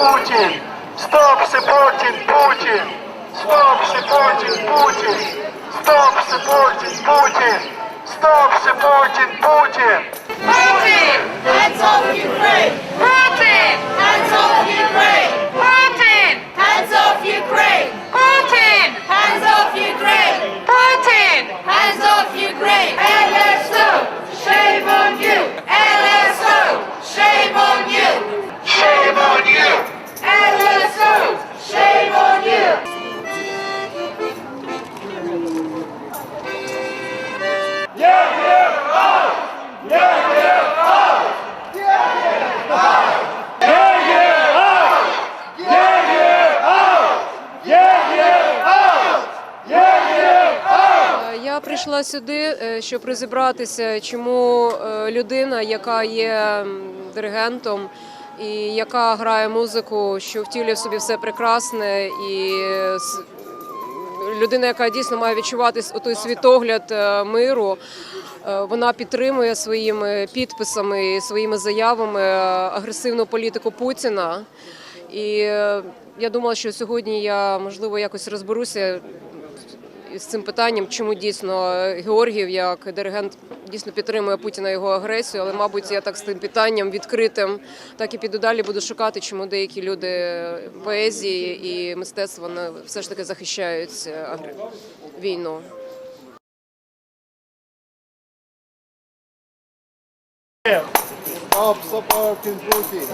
Putin! Stop supporting Putin! Stop supporting Putin! Stop supporting Putin! Stop supporting Putin! Прийшла сюди, е, щоб розібратися, чому е, людина, яка є диригентом і яка грає музику, що втілює в собі все прекрасне, і людина, яка дійсно має відчувати той світогляд е, миру. Вона підтримує своїми підписами, своїми заявами агресивну політику Путіна. І я думала, що сьогодні я можливо якось розберуся з цим питанням, чому дійсно Георгів як диригент дійсно підтримує Путіна його агресію, але мабуть я так з тим питанням відкритим, так і піду далі буду шукати, чому деякі люди поезії і мистецтва вони все ж таки захищають е, війну. Stop supporting Putin.